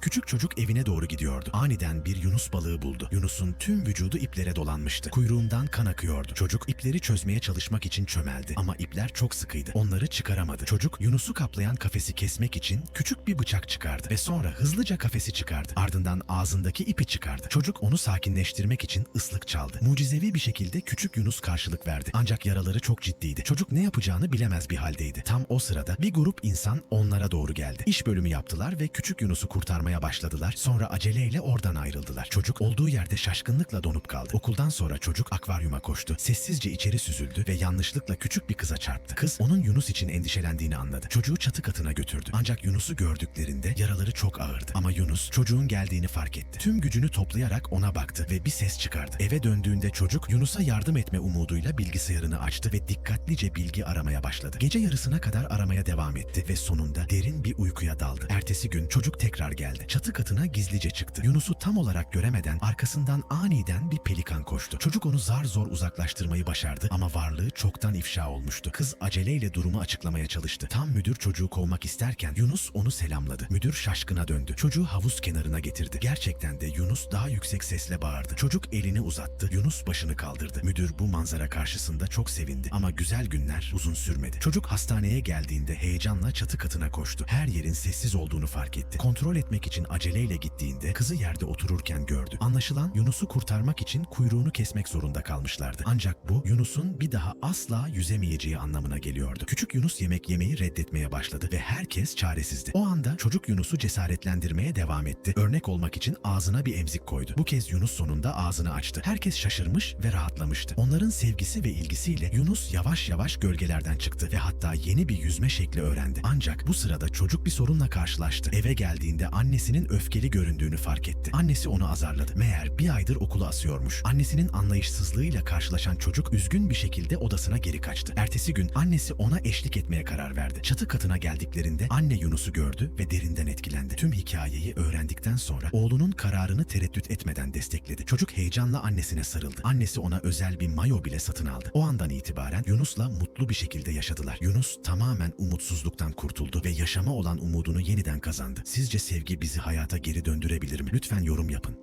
Küçük çocuk evine doğru gidiyordu. Aniden bir yunus balığı buldu. Yunus'un tüm vücudu iplere dolanmıştı. Kuyruğundan kan akıyordu. Çocuk ipleri çözmeye çalışmak için çömeldi. Ama ipler çok sıkıydı. Onları çıkaramadı. Çocuk Yunus'u kaplayan kafesi kesmek için küçük bir bıçak çıkardı. Ve sonra hızlıca kafesi çıkardı. Ardından ağzındaki ipi çıkardı. Çocuk onu sakinleştirmek için ıslık çaldı. Mucizevi bir şekilde küçük Yunus karşılık verdi. Ancak yaraları çok ciddiydi. Çocuk ne yapacağını bilemez bir haldeydi. Tam o sırada bir grup insan onlara doğru geldi. İş bölümü yaptılar ve küçük Yunus'u kurtarmaya başladılar. Sonra aceleyle oradan ayrıldılar. Çocuk olduğu yerde şaşkınlıkla donup kaldı. Okuldan sonra çocuk akvaryuma koştu. Sessizce içeri süzüldü ve yanlışlıkla küçük bir kıza çarptı. Kız onun Yunus için endişelendiğini anladı. Çocuğu çatı katına götürdü. Ancak Yunus'u gördüklerinde yaraları çok ağırdı. Ama Yunus çocuğun geldiğini fark etti. Tüm gücünü toplayarak ona baktı ve bir ses çıkardı. Eve döndüğünde çocuk Yunus'a yardım etme umuduyla bilgisayarını açtı ve dikkatlice bilgi aramaya başladı. Gece yarısına kadar aramaya devam etti ve sonunda derin bir uykuya daldı. Ertesi gün çocuk tekrar geldi. Çatı katına gizlice çıktı. Yunus'u tam olarak göremeden arkasından aniden bir pelikan koştu. Çocuk onu zar zor uzaklaştırmayı başardı ama varlığı çoktan ifşa olmuştu. Kız aceleyle durumu açıklamaya çalıştı. Tam müdür çocuğu kovmak isterken Yunus onu selamladı. Müdür şaşkına döndü. Çocuğu havuz kenarına getirdi. Gerçekten de Yunus daha yüksek sesle bağırdı. Çocuk elini uzattı. Yunus başını kaldırdı. Müdür bu manzara karşısında çok sevindi ama güzel günler uzun sürmedi. Çocuk hastaneye geldiğinde heyecanla çatı katına koştu. Her yerin sessiz olduğunu fark etti. Kontrol etmek için aceleyle gittiğinde kızı yerde otururken gördü. Anlaşılan Yunus'u kurtarmak için kuyruğunu kesmek zorunda kalmışlardı. Ancak bu Yunus'un bir daha asla yüzemeyeceği anlamına geliyordu. Küçük Yunus yemek yemeyi reddetmeye başladı ve herkes çaresizdi. O anda çocuk Yunus'u cesaretlendirmeye devam etti. Örnek olmak için ağzına bir emzik koydu. Bu kez Yunus sonunda ağzını açtı. Herkes şaşırmış ve rahatlamıştı. Onların sevgisi ve ilgisiyle Yunus yavaş yavaş gölgelerden çıktı ve hatta yeni bir yüzme şekli öğrendi. Ancak bu sırada çocuk bir sorunla karşılaştı. Eve geldiğinde annesinin öfkeli göründüğünü fark etti. Annesi onu azarladı. Meğer bir aydır okulu asıyormuş. Annesinin anlayışsızlığıyla karşılaşan çocuk üzgün bir şekilde odasına geri kaçtı. Ertesi gün annesi ona eşlik etmeye karar verdi. Çatı katına geldiklerinde anne Yunus'u gördü ve derinden etkilendi. Tüm hikayeyi öğrendikten sonra oğlunun kararını tereddüt etmeden destekledi. Çocuk heyecanla annesine sarıldı. Annesi ona özel bir mayo bile satın aldı. O andan itibaren Yunus'la mutlu bir şekilde yaşadılar. Yunus tamamen umutsuzluktan kurtuldu ve yaşama olan umudunu yeniden kazandı. Sizce sevgi bizi hayata geri döndürebilir mi? Lütfen yorum yapın.